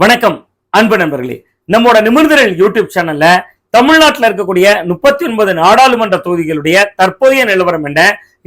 வணக்கம் அன்பு நண்பர்களே. நம்மோட நிமிர்ந்தரல் யூடியூப் சேனல்ல தமிழ்நாட்டில் இருக்கக்கூடிய முப்பத்தி ஒன்பது நாடாளுமன்ற தொகுதிகளுடைய தற்போதைய நிலவரம் என்ன?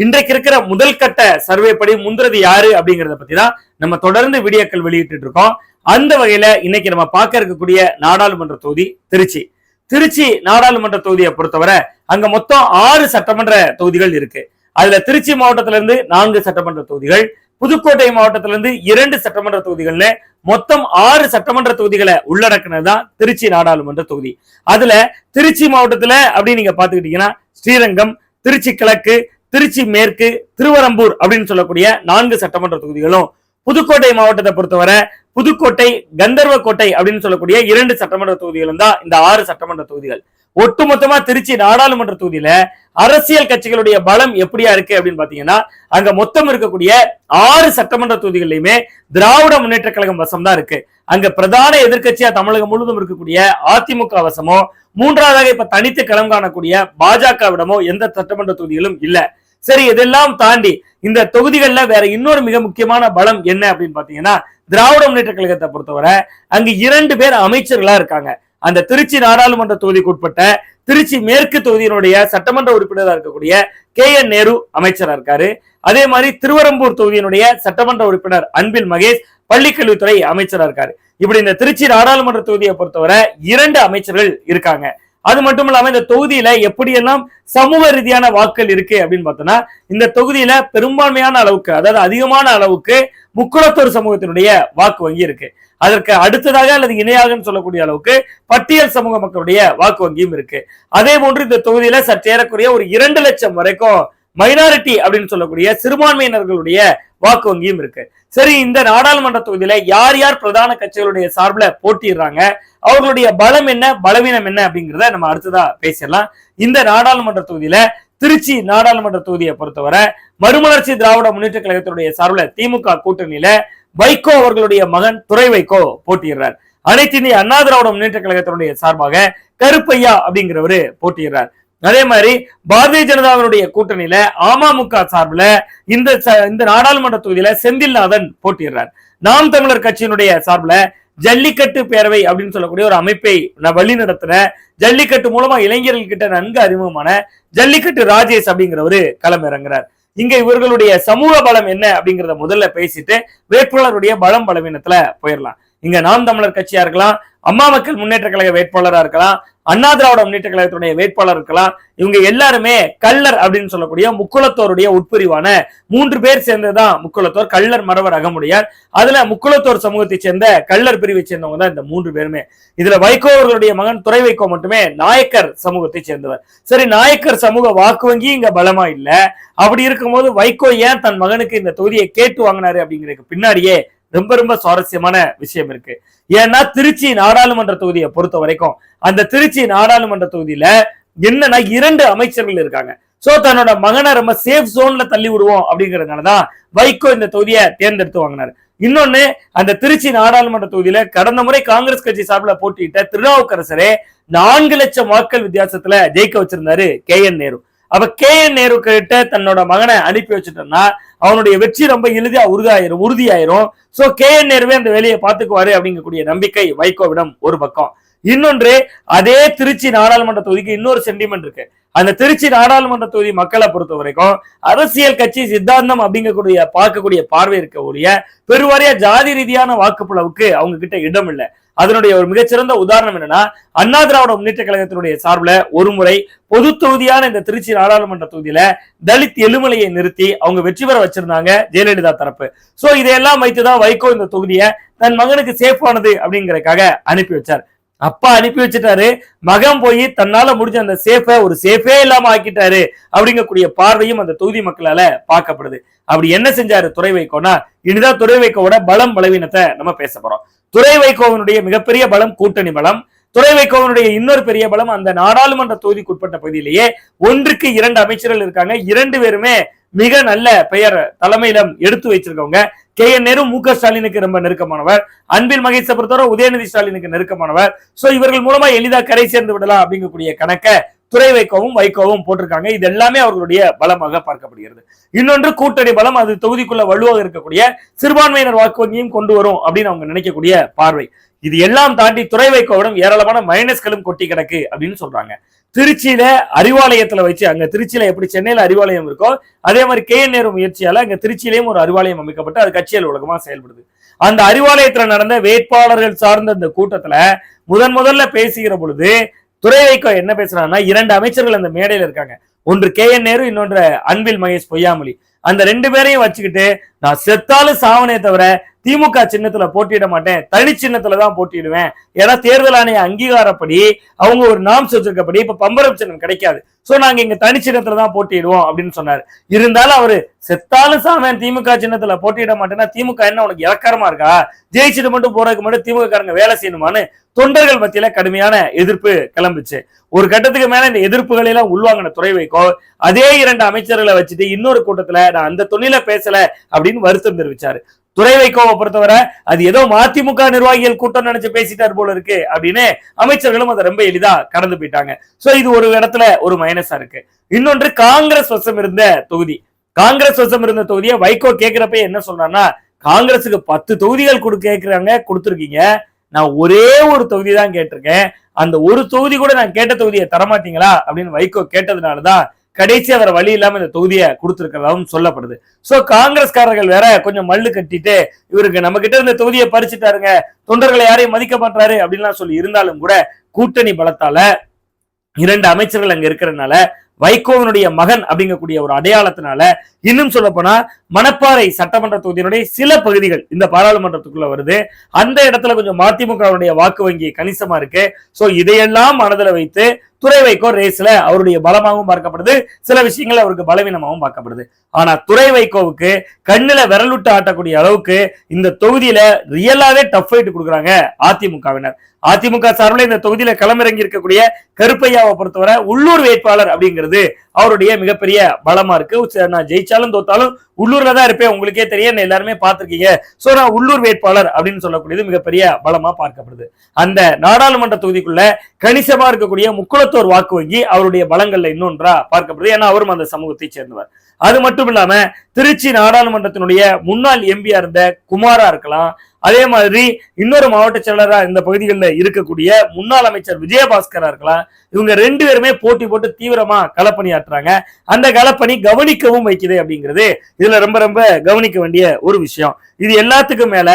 இன்றைக்கு இருக்கிற முதல் கட்ட சர்வே படி முந்திரது யாரு அப்படிங்கறத பத்தி தான் நம்ம தொடர்ந்து வீடியோக்கள் வெளியிட்டு இருக்கோம். அந்த வகையில இன்னைக்கு நம்ம பார்க்க இருக்கக்கூடிய நாடாளுமன்ற தொகுதி திருச்சி. திருச்சி நாடாளுமன்ற தொகுதியை பொறுத்தவரை அங்க மொத்தம் ஆறு சட்டமன்ற தொகுதிகள் இருக்கு. அதுல திருச்சி மாவட்டத்திலிருந்து நான்கு சட்டமன்ற தொகுதிகள் புதுக்கோட்டை மாவட்டத்திலிருந்து இரண்டு சட்டமன்ற தொகுதிகள்ல மொத்தம் ஆறு சட்டமன்ற தொகுதிகளை உள்ளடக்கினதுதான் திருச்சி நாடாளுமன்ற தொகுதி. அதுல திருச்சி மாவட்டத்துல அப்படின்னு நீங்க பாத்துக்கிட்டீங்கன்னா ஸ்ரீரங்கம் திருச்சி கிழக்கு திருச்சி மேற்கு திருவரம்பூர் அப்படின்னு சொல்லக்கூடிய நான்கு சட்டமன்ற தொகுதிகளும் புதுக்கோட்டை மாவட்டத்தை பொறுத்தவரை புதுக்கோட்டை கந்தர்வக்கோட்டை அப்படின்னு சொல்லக்கூடிய இரண்டு சட்டமன்ற தொகுதிகளும் தான் இந்த ஆறு சட்டமன்ற தொகுதிகள். ஒட்டுமொத்தமா திருச்சி நாடாளுமன்ற தொகுதியில அரசியல் கட்சிகளுடைய பலம் எப்படியா இருக்கு அப்படின்னு பாத்தீங்கன்னா அங்க மொத்தம் இருக்கக்கூடிய ஆறு சட்டமன்ற தொகுதிகளிலுமே திராவிட முன்னேற்ற கழகம் வசம் தான் இருக்கு. அங்க பிரதான எதிர்கட்சியா தமிழகம் முழுவதும் இருக்கக்கூடிய அதிமுக வசமோ மூன்றாவதாக இப்ப தனித்து களம் காணக்கூடிய பாஜகவிடமோ எந்த சட்டமன்ற தொகுதிகளும் இல்லை. சரி இதெல்லாம் தாண்டி இந்த தொகுதிகளில் வேற இன்னொரு மிக முக்கியமான பலம் என்ன அப்படின்னு பாத்தீங்கன்னா திராவிட முன்னேற்ற கழகத்தை பொறுத்தவரை அங்கு இரண்டு பேர் அமைச்சர்களா இருக்காங்க. அந்த திருச்சி நாடாளுமன்ற தொகுதிக்கு உட்பட்ட திருச்சி மேற்கு தொகுதியினுடைய சட்டமன்ற உறுப்பினராக இருக்கக்கூடிய கே என் நேரு அமைச்சராக இருக்காரு. அதே மாதிரி திருவரம்பூர் தொகுதியினுடைய சட்டமன்ற உறுப்பினர் அன்பில் மகேஷ் பள்ளிக்கல்வித்துறை அமைச்சராக இருக்காரு. இப்படி இந்த திருச்சி நாடாளுமன்ற தொகுதியை பொறுத்தவரை இரண்டு அமைச்சர்கள் இருக்காங்க. அது மட்டும் இல்லாம இந்த தொகுதியில எப்படியெல்லாம் சமூக ரீதியான வாக்குகள் இருக்கு அப்படின்னு பார்த்தோம்னா இந்த தொகுதியில பெரும்பான்மையான அளவுக்கு அதாவது அதிகமான அளவுக்கு முக்குளத்தூர் சமூகத்தினுடைய வாக்கு வங்கி இருக்கு. அதற்கு அடுத்ததாக அல்லது இணையாகன்னு சொல்லக்கூடிய அளவுக்கு பட்டியல் சமூக மக்களுடைய வாக்கு வங்கியும் இருக்கு. அதே போன்று இந்த தொகுதியில சற்றேறக்குறைய ஒரு இரண்டு லட்சம் வரைக்கும் மைனாரிட்டி அப்படின்னு சொல்லக்கூடிய சிறுபான்மையினர்களுடைய வாக்கு வங்கியும் இருக்கு. சரி இந்த நாடாளுமன்ற தொகுதியில யார் யார் பிரதான கட்சிகளுடைய சார்பில் போட்டிடுறாங்க அவர்களுடைய பலம் என்ன பலவீனம் என்ன அப்படிங்கிறத நம்ம அடுத்ததா பேசிடலாம். இந்த நாடாளுமன்ற தொகுதியில திருச்சி நாடாளுமன்ற தொகுதியை பொறுத்தவரை மறுமலர்ச்சி திராவிட முன்னேற்ற கழகத்தினுடைய சார்பில் திமுக கூட்டணியில வைகோ அவர்களுடைய மகன் துறை வைகோ போட்டியிடுறார். அனைத்து இந்திய அண்ணா திராவிட முன்னேற்ற கழகத்தினுடைய சார்பாக கருப்பையா அப்படிங்கிறவரு போட்டியிடுறார். அதே மாதிரி பாரதிய ஜனதாவினுடைய கூட்டணியில அமமுக சார்பில் இந்த இந்த நாடாளுமன்ற தொகுதியில செந்தில்நாதன் போட்டிடுறார் நாம் தமிழர் கட்சியினுடைய சார்பில் ஜல்லிக்கட்டு பேரவை அப்படின்னு சொல்லக்கூடிய ஒரு அமைப்பை நான் வழி நடத்துற ஜல்லிக்கட்டு மூலமா இளைஞர்கள் கிட்ட நன்கு அறிமுகமான ஜல்லிக்கட்டு ராஜேஷ் அப்படிங்கிறவரு களமிறங்குறார். இங்க இவர்களுடைய சமூக பலம் என்ன அப்படிங்கிறத முதல்ல பேசிட்டு வேட்பாளருடைய பலம் பலவீனத்துல போயிடலாம். இங்க நாம் தமிழர் கட்சியா இருக்கலாம் அம்மா மக்கள் முன்னேற்ற கழக வேட்பாளரா இருக்கலாம் அண்ணா திராவிட முன்னேற்ற கழகத்துடைய வேட்பாளர் இருக்கலாம் இவங்க எல்லாருமே கள்ளர் அப்படின்னு சொல்லக்கூடிய முக்குளத்தோருடைய உட்பிரிவான மூன்று பேர் சேர்ந்ததுதான் முக்குளத்தோர் கள்ளர் மரவர் அகமுடையார். அதுல முக்குளத்தோர் சமூகத்தை சேர்ந்த கள்ளர் பிரிவை சேர்ந்தவங்க தான் இந்த மூன்று பேருமே. இதுல வைகோ அவர்களுடைய மகன் துறை வைகோ மட்டுமே நாயக்கர் சமூகத்தை சேர்ந்தவர். சரி நாயக்கர் சமூக வாக்கு வங்கி இங்க பலமா இல்ல. அப்படி இருக்கும்போது வைகோ ஏன் தன் மகனுக்கு இந்த தொகுதியை கேட்டு வாங்கினாரு அப்படிங்கிறதுக்கு பின்னாடியே ரொம்ப ரொம்ப சுவாரஸ்யமான விஷயம் இருக்கு. ஏன்னா திருச்சி நாடாளுமன்ற தொகுதியை பொறுத்த வரைக்கும் அந்த திருச்சி நாடாளுமன்ற தொகுதியில என்னன்னா இரண்டு அமைச்சர்கள் இருக்காங்க. சோ தன்னோட மகனை ரொம்ப சேஃப் ஜோன்ல தள்ளி விடுவோம் அப்படிங்கறதுனாலதான் வைகோ இந்த தொகுதியை தேர்ந்தெடுத்து வாங்கினாரு. இன்னொன்னு அந்த திருச்சி நாடாளுமன்ற தொகுதியில கடந்த முறை காங்கிரஸ் கட்சி சார்பில் போட்டியிட்ட திருநாவுக்கரசரே நான்கு லட்சம் வாக்கள் வித்தியாசத்துல ஜெயிக்க வச்சிருந்தாரு கே என் நேரு. அப்ப கே என் நேரு கிட்ட தன்னோட மகனை அனுப்பி வச்சுட்டோம்னா அவனுடைய வெற்றி ரொம்ப எளிதா உறுதியாயிரும் உறுதியாயிரும். சோ கே என் நேருவே அந்த வேலையை பார்த்துக்குவாரு அப்படிங்கக்கூடிய நம்பிக்கை வைகோவிடம் ஒரு பக்கம். இன்னொன்று அதே திருச்சி நாடாளுமன்ற தொகுதிக்கு இன்னொரு சென்டிமெண்ட் இருக்கு. அந்த திருச்சி நாடாளுமன்ற தொகுதி மக்களை பொறுத்த வரைக்கும் அரசியல் கட்சி சித்தாந்தம் அப்படிங்கக்கூடிய பார்க்கக்கூடிய பார்வை இருக்க ஒழிய பெருவாரியா ஜாதி ரீதியான வாக்குப்பளவுக்கு அவங்க கிட்ட இடம் இல்லை அதனுடைய ஒரு மிகச்சிறந்த உதாரணம் என்னன்னா அண்ணா திராவிட முன்னேற்ற கழகத்தினுடைய சார்பில் ஒரு முறை பொது தொகுதியான இந்த திருச்சி நாடாளுமன்ற தொகுதியில தலித் எழுமலையை நிறுத்தி அவங்க வெற்றி பெற வச்சிருந்தாங்க ஜெயலலிதா தரப்பு. சோ இதையெல்லாம் வைத்துதான் வைகோ இந்த தொகுதியை தன் மகனுக்கு சேஃபானது அப்படிங்கறதுக்காக அனுப்பி வச்சார். அப்பா அனுப்பி வச்சுட்டாரு. மகன் போய் தன்னால முடிஞ்ச அந்த சேஃபை ஒரு சேஃபே இல்லாம ஆக்கிட்டாரு அப்படிங்கக்கூடிய பார்வையும் அந்த தொகுதி மக்களால பார்க்கப்படுது. அப்படி என்ன செஞ்சாரு துறை வைக்கோனா இனிதான் துறை வைக்கோட பலம் பலவீனத்தை நம்ம பேச போறோம். துறை வைகோவனுடைய மிகப்பெரிய பலம் கூட்டணி பலம் துறை வைகோவனுடைய இன்னொரு பெரிய பலம் அந்த நாடாளுமன்ற தொகுதிக்குட்பட்ட பகுதியிலேயே ஒன்றுக்கு இரண்டு அமைச்சர்கள் இருக்காங்க. இரண்டு பேருமே மிக நல்ல பெயர் தலைமையிடம் எடுத்து வச்சிருக்கவங்க. கே. என். நேரு மு. க. ஸ்டாலினுக்கு ரொம்ப நெருக்கமானவர். அன்பில் மகேஷை பொறுத்தவரை உதயநிதி ஸ்டாலினுக்கு நெருக்கமானவர். சோ இவர்கள் மூலமா எளிதா கரை சேர்ந்து விடலாம் அப்படிங்கக்கூடிய கணக்க துறை வைக்கவும் வைக்கவும் போட்டிருக்காங்க. இது எல்லாமே அவர்களுடைய பலமாக பார்க்கப்படுகிறது. இன்னொன்று கூட்டணி பலம் அது தொகுதிக்குள்ள வலுவாக இருக்கக்கூடிய சிறுபான்மையினர் வாக்கு வங்கியும் கொண்டு வரும் அப்படின்னு அவங்க நினைக்கக்கூடிய பார்வை. இது எல்லாம் தாண்டி துறை வைக்கோவிடம் ஏராளமான மைனஸ்களும் கொட்டி கிடக்கு அப்படின்னு சொல்றாங்க. திருச்சியில அறிவாலயத்துல வச்சு அங்க திருச்சியில எப்படி சென்னையில அறிவாலயம் இருக்கோ அதே மாதிரி கே என் நேரு முயற்சியால அங்க திருச்சியிலேயும் ஒரு அறிவாலயம் அமைக்கப்பட்டு அது கட்சியல் உலகமா செயல்படுது. அந்த அறிவாலயத்துல நடந்த வேட்பாளர்கள் சார்ந்த அந்த கூட்டத்துல முதன் முதல்ல பேசுகிற பொழுது துறை வைகோ என்ன பேசுறாங்கன்னா இரண்டு அமைச்சர்கள் அந்த மேடையில இருக்காங்க. ஒன்று கே என் நேரு இன்னொன்று அன்பில் மகேஷ் பொய்யாமொழி. அந்த ரெண்டு பேரையும் வச்சுக்கிட்டு நான் செத்தாலும் சாவனே தவிர திமுக சின்னத்துல போட்டியிட மாட்டேன். தனி சின்னத்துல தான் போட்டியிடுவேன். ஏன்னா தேர்தல் ஆணைய அங்கீகாரப்படி அவங்க ஒரு நாம்ஸ் வச்சிருக்கப்படி இப்ப பம்பரம் சின்னம் கிடைக்காது. சோ நாங்க இங்க தனி சின்னத்துல தான் போட்டியிடுவோம் அப்படின்னு சொன்னாரு. இருந்தாலும் அவரு செத்தாலும் சாமன் திமுக சின்னத்துல போட்டியிட மாட்டேன்னா திமுக என்ன உனக்கு இலக்காரமா இருக்கா? ஜெயிச்சுட்டு மட்டும் போறதுக்கு மட்டும் திமுக காரங்க வேலை செய்யணுமான்னு தொண்டர்கள் மத்தியில கடுமையான எதிர்ப்பு கிளம்புச்சு. ஒரு கட்டத்துக்கு மேல இந்த எதிர்ப்புகளை எல்லாம் உள்வாங்கின துறை வைக்கோ அதே இரண்டு அமைச்சர்களை வச்சுட்டு இன்னொரு கூட்டத்துல நான் அந்த தொழில பேசல அப்படின்னு வருத்தம் தெரிவிச்சாரு. துறை வைகோவை பொறுத்தவரை அது ஏதோ மதிமுக நிர்வாகிகள் கூட்டம் நினைச்சு பேசிட்டார் போல இருக்கு அப்படின்னு அமைச்சர்களும் அதை ரொம்ப எளிதா கடந்து போயிட்டாங்க. சோ இது ஒரு இடத்துல ஒரு மைனஸா இருக்கு. இன்னொன்று காங்கிரஸ் வசம் இருந்த தொகுதி. காங்கிரஸ் வசம் இருந்த தொகுதியை வைகோ கேட்கிறப்ப என்ன சொல்றான்னா காங்கிரஸுக்கு பத்து தொகுதிகள் கொடு கேட்கிறாங்க கொடுத்துருக்கீங்க. நான் ஒரே ஒரு தொகுதி தான் கேட்டிருக்கேன். அந்த ஒரு தொகுதி கூட நான் கேட்ட தொகுதியை தரமாட்டீங்களா அப்படின்னு வைகோ கேட்டதுனாலதான் கடைசி அவர் வழி இல்லாம இந்த தொகுதியை கொடுத்துருக்கிறதாகவும் சொல்லப்படுது. சோ காங்கிரஸ்காரர்கள் வேற கொஞ்சம் மல்லு கட்டிட்டு இவருக்கு நம்ம கிட்ட இருந்த தொகுதியை பறிச்சுட்டாருங்க தொண்டர்களை யாரையும் மதிக்க மாட்டாரு அப்படின்லாம் சொல்லி இருந்தாலும் கூட கூட்டணி பலத்தால இரண்டு அமைச்சர்கள் அங்க இருக்கிறதுனால வைகோவினுடைய மகன் அப்படிங்கக்கூடிய ஒரு அடையாளத்தினால இன்னும் சொல்ல போனா மணப்பாறை சட்டமன்ற தொகுதியினுடைய சில பகுதிகள் இந்த பாராளுமன்றத்துக்குள்ள வருது. அந்த இடத்துல கொஞ்சம் மதிமுகவுடைய வாக்கு வங்கி கணிசமா இருக்கு. சோ இதையெல்லாம் மனதில் வைத்து துறை வைகோ ரேஸ்ல அவருடைய பலமாகவும் பார்க்கப்படுது. சில விஷயங்கள் அவருக்கு பலவீனமாகவும் பார்க்கப்படுது. ஆனா துறை வைகோவுக்கு கண்ணுல விரலுட்டு ஆட்டக்கூடிய அளவுக்கு இந்த தொகுதியில ரியலாவே டஃப் ஃபைட் கொடுக்குறாங்க அதிமுகவினர். அதிமுக சார்பில் இந்த தொகுதியில களமிறங்கி இருக்கக்கூடிய கருப்பையாவை பொறுத்தவரை உள்ளூர் வேட்பாளர் அப்படிங்கிறது அவருடைய மிகப்பெரிய பலமா இருக்கு. சரி, நான் ஜெயிச்சாலும் தோத்தாலும் உள்ளூர்ல தான் இருப்பேன். உங்களுக்கே தெரியும். என்ன எல்லாருமே பார்த்திருக்கீங்க. சோ நான் உள்ளூர் வேட்பாளர் அப்படின்னு சொல்லக்கூடியது மிகப்பெரிய பலமா பார்க்கப்படுது. அந்த நாடாளுமன்ற தொகுதிக்குள்ள கணிசமா இருக்கக்கூடிய முக்குளத்தோர் வாக்கு வங்கி அவருடைய பலங்கள்ல இன்னொன்றா பார்க்கப்படுது. ஏன்னா அவரும் அந்த சமூகத்தை சேர்ந்தவர். அது மட்டும் இல்லாம திருச்சி நாடாளுமன்றத்தினுடைய முன்னாள் எம்பியா இருந்த குமாரா இருக்கலாம். அதே மாதிரி இன்னொரு மாவட்ட செயலராக இந்த பகுதிகளில் இருக்கக்கூடிய முன்னாள் அமைச்சர் விஜயபாஸ்கரா இருக்கலாம். இவங்க ரெண்டு பேருமே போட்டி போட்டு தீவிரமா களப்பணியாற்றுறாங்க அந்த களப்பணி கவனிக்கவும் வைக்குது அப்படிங்கிறது இதுல ரொம்ப ரொம்ப கவனிக்க வேண்டிய ஒரு விஷயம். இது எல்லாத்துக்கும் மேல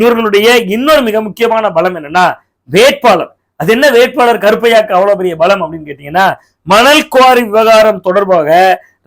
இவர்களுடைய இன்னொரு மிக முக்கியமான பலம் என்னன்னா வேட்பாளர். அது என்ன வேட்பாளர் கருப்பையாக்கு அவ்வளவு பெரிய பலம் அப்படின்னு கேட்டீங்கன்னா மணல் குவாரி விவகாரம் தொடர்பாக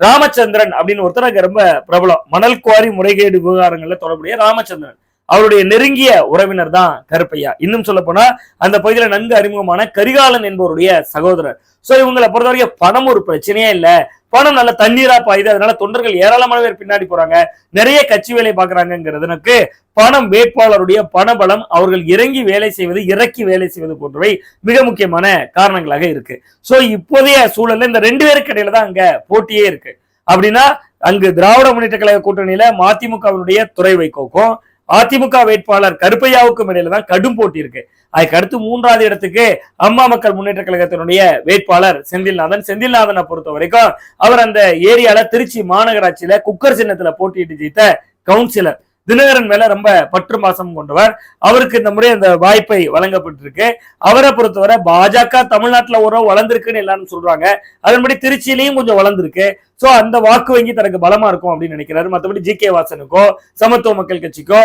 ராமச்சந்திரன் அப்படின்னு ஒருத்தர் ரொம்ப பிரபலம். மணல் குவாரி முறைகேடு விவகாரங்கள்ல தொடர்புடைய ராமச்சந்திரன். அவருடைய நெருங்கிய உறவினர் தான் கருப்பையா. இன்னும் சொல்ல போனா அந்த பகுதியில நன்கு அறிமுகமான கரிகாலன் என்பவருடைய சகோதரர். சோ இவங்களை பொறுத்த வரைக்கும் பணம் ஒரு பிரச்சனையே இல்ல. பணம் நல்ல தண்ணீரா பாயுது. அதனால தொண்டர்கள் ஏராளமான பேர் பின்னாடி போறாங்க. நிறைய கட்சி வேலை பாக்குறாங்கிறதுனுக்கு பணம் வேட்பாளருடைய பணபலம் அவர்கள் இறங்கி வேலை செய்வது இறக்கி வேலை செய்வது போன்றவை மிக முக்கியமான காரணங்களாக இருக்கு. சோ இப்போதைய சூழல்ல இந்த ரெண்டு பேருக்கு இடையில தான் அங்க போட்டியே இருக்கு. அப்படின்னா அங்கு திராவிட முன்னேற்ற கழக கூட்டணியில மதிமுகவினுடைய துறை வைக்கோக்கும் அதிமுக வேட்பாளர் கருப்பையாவுக்கும் இடையில தான் கடும் போட்டி இருக்கு. அதுக்கு அடுத்து மூன்றாவது இடத்துக்கு அம்மா மக்கள் முன்னேற்ற கழகத்தினுடைய வேட்பாளர் செந்தில்நாதன். செந்தில்நாதனை பொறுத்த வரைக்கும் அவர் அந்த ஏரியால திருச்சி மாநகராட்சியில குக்கர் சின்னத்துல போட்டியிட்டு ஜெயித்த கவுன்சிலர். தினகரன் மேல ரொம்ப பற்று மாசம் கொண்டவர். அவருக்கு இந்த முறை அந்த வாய்ப்பை வழங்கப்பட்டிருக்கு. அவரை பொறுத்தவரை பாஜக தமிழ்நாட்டுல உறவு வளர்ந்திருக்குன்னு எல்லாரும் சொல்றாங்க. அதன்படி திருச்சியிலையும் கொஞ்சம் வளர்ந்திருக்கு. சோ அந்த வாக்கு வங்கி தனக்கு பலமா இருக்கும் அப்படின்னு நினைக்கிறாரு. மற்றபடி ஜி கே வாசனுக்கோ சமத்துவ மக்கள் கட்சிக்கோ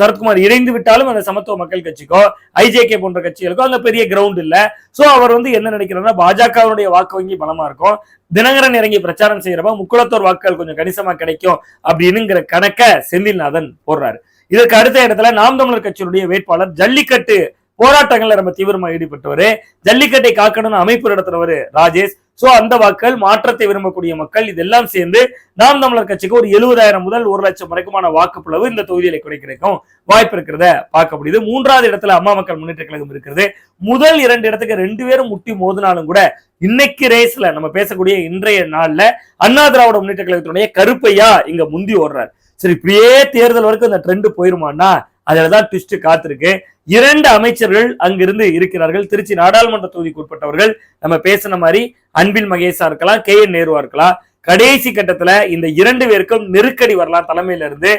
சரத்குமார் இணைந்து விட்டாலும் அந்த சமத்துவ மக்கள் கட்சிக்கோ ஐஜேகே போன்ற கட்சிகளுக்கோ அந்த பெரிய கிரவுண்ட் இல்ல. சோ அவர் வந்து என்ன நினைக்கிறாருன்னா பாஜகவுடைய வாக்கு வங்கி பலமா இருக்கும். தினகரன் இறங்கி பிரச்சாரம் செய்யறப்ப முக்குளத்தோர் வாக்குகள் கொஞ்சம் கணிசமா கிடைக்கும் அப்படின்னுங்கிற கணக்க செந்தில்நாதன் போடுறாரு. இதற்கு அடுத்த இடத்துல நாம் தமிழர் கட்சியினுடைய வேட்பாளர் ஜல்லிக்கட்டு போராட்டங்கள்ல ரொம்ப தீவிரமா ஈடுபட்டவர். ஜல்லிக்கட்டை காக்கணும்னு அமைப்பு நடத்துறவர் ராஜேஷ். சோ அந்த வாக்கள் மாற்றத்தை விரும்பக்கூடிய மக்கள் இதெல்லாம் சேர்ந்து நாம் தமிழர் கட்சிக்கு ஒரு எழுபதாயிரம் முதல் ஒரு லட்சம் வரைக்குமான வாக்குப்பளவு இந்த தொகுதியில கிடை- கிடைக்கும் வாய்ப்பு இருக்கிறத பார்க்க முடியுது. மூன்றாவது இடத்துல அம்மா மக்கள் முன்னேற்ற கழகம் இருக்கிறது. முதல் இரண்டு இடத்துக்கு ரெண்டு பேரும் முட்டி மோதினாலும் கூட இன்னைக்கு ரேஸ்ல நம்ம பேசக்கூடிய இன்றைய நாள்ல அண்ணா திராவிட முன்னேற்ற கழகத்தினுடைய கருப்பையா இங்க முந்தி ஓடுறாரு. சரி இப்படியே தேர்தல் வரைக்கும் இந்த ட்ரெண்ட் போயிருமான்னா அதுலதான் ட்விஸ்ட் காத்திருக்கு. இரண்டு அமைச்சர்கள் அங்கிருந்து இருக்கிறார்கள். திருச்சி நாடாளுமன்ற தொகுதிக்கு உட்பட்டவர்கள். நம்ம பேசின மாதிரி அன்பில் மகேஷா இருக்கலாம் கே என் நேருவா இருக்கலாம். கடைசி கட்டத்துல இந்த இரண்டு பேருக்கும் நெருக்கடி வரலாம் தலைமையில இருந்து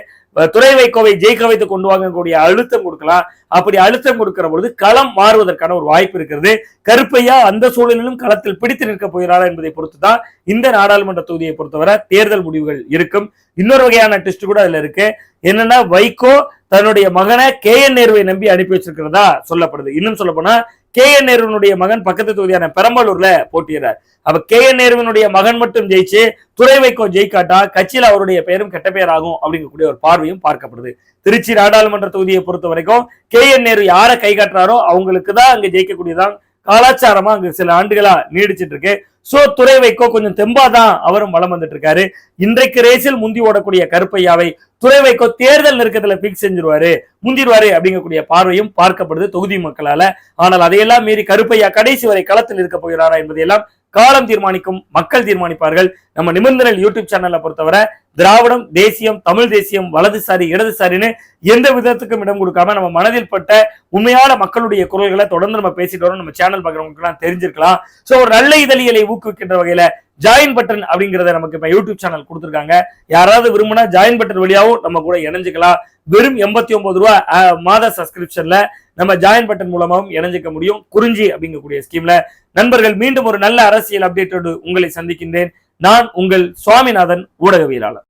துறை வைகோவை ஜெயிக்க வைத்து கொண்டு வாங்கக்கூடிய அழுத்தம் கொடுக்கலாம். அப்படி அழுத்தம் கொடுக்கிற பொழுது களம் மாறுவதற்கான ஒரு வாய்ப்பு இருக்கிறது. கருப்பையா அந்த சூழலிலும் களத்தில் பிடித்து நிற்க போகிறாரா என்பதை பொறுத்து தான் இந்த நாடாளுமன்ற தொகுதியை பொறுத்தவரை தேர்தல் முடிவுகள் இருக்கும். இன்னொரு வகையான டெஸ்ட் கூட அதுல இருக்கு. என்னன்னா வைகோ தன்னுடைய மகனை கே என் நேருவை நம்பி அனுப்பி வச்சிருக்கிறதா சொல்லப்படுது. இன்னும் சொல்ல போனா கே என் நேருவனுடைய மகன் பக்கத்து தொகுதியான பெரம்பலூர்ல போட்டியிறார் அப்ப கே என் நேருவனுடைய மகன் மட்டும் ஜெயிச்சு துறை வைக்கோ ஜெயிக்காட்டா கட்சியில அவருடைய பெயரும் கெட்ட பெயர் ஆகும் அப்படிங்கக்கூடிய ஒரு பார்வையும் பார்க்கப்படுது. திருச்சி நாடாளுமன்ற தொகுதியை பொறுத்த வரைக்கும் கே என் நேரு யாரை கை காட்டுறாரோ அவங்களுக்கு தான் அங்க ஜெயிக்கக்கூடியதான் கலாச்சாரமா அங்க சில ஆண்டுகளா நீடிச்சிட்டு இருக்கு. சோ துறை வைக்கோ கொஞ்சம் தெம்பா தான் அவரும் வளம் வந்துட்டு இருக்காரு இன்றைக்கு ரேஸில் முந்தி ஓடக்கூடிய கருப்பையாவை துறை வைக்கோ தேர்தல் நெருக்கத்துல பிக்ஸ் செஞ்சிருவாரு. முந்திடுவாரு அப்படிங்கக்கூடிய பார்வையும் பார்க்கப்படுது தொகுதி மக்களால. ஆனால் அதையெல்லாம் மீறி கருப்பையா கடைசி வரை களத்தில் இருக்க போகிறாரா என்பதையெல்லாம் காலம் தீர்மானிக்கும் மக்கள் தீர்மானிப்பார்கள். நம்ம நிபந்தனை யூடியூப் சேனலை பொறுத்தவரை திராவிடம் தேசியம் தமிழ் தேசியம் வலதுசாரி இடதுசாரின்னு எந்த விதத்துக்கும் இடம் கொடுக்காம நம்ம மனதில் பட்ட உண்மையான மக்களுடைய குரல்களை தொடர்ந்து நம்ம பேசிட்டு வரோம் நம்ம சேனல் பார்க்குறவங்களுக்கு எல்லாம் தெரிஞ்சிருக்கலாம். சோ ஒரு நல்ல இதழியலை ஊக்குவிக்கின்ற வகையில ஜாயின் பட்டன் அப்படிங்கிறத நமக்கு இப்ப யூடியூப் சேனல் கொடுத்துருக்காங்க. யாராவது விரும்பினா ஜாயின் பட்டன் வழியாகவும் நம்ம கூட இணைஞ்சுக்கலாம். வெறும் எண்பத்தி ஒன்பது ரூபா மாத சப்ஸ்கிரிப்ஷன்ல நம்ம ஜாயின் பட்டன் மூலமாகவும் இணைஞ்சிக்க முடியும். குறிஞ்சி அப்படிங்கக்கூடிய ஸ்கீம்ல நண்பர்கள் மீண்டும் ஒரு நல்ல அரசியல் அப்டேட்டோடு உங்களை சந்திக்கின்றேன். நான் உங்கள் சுவாமிநாதன் ஊடகவியலாளர்.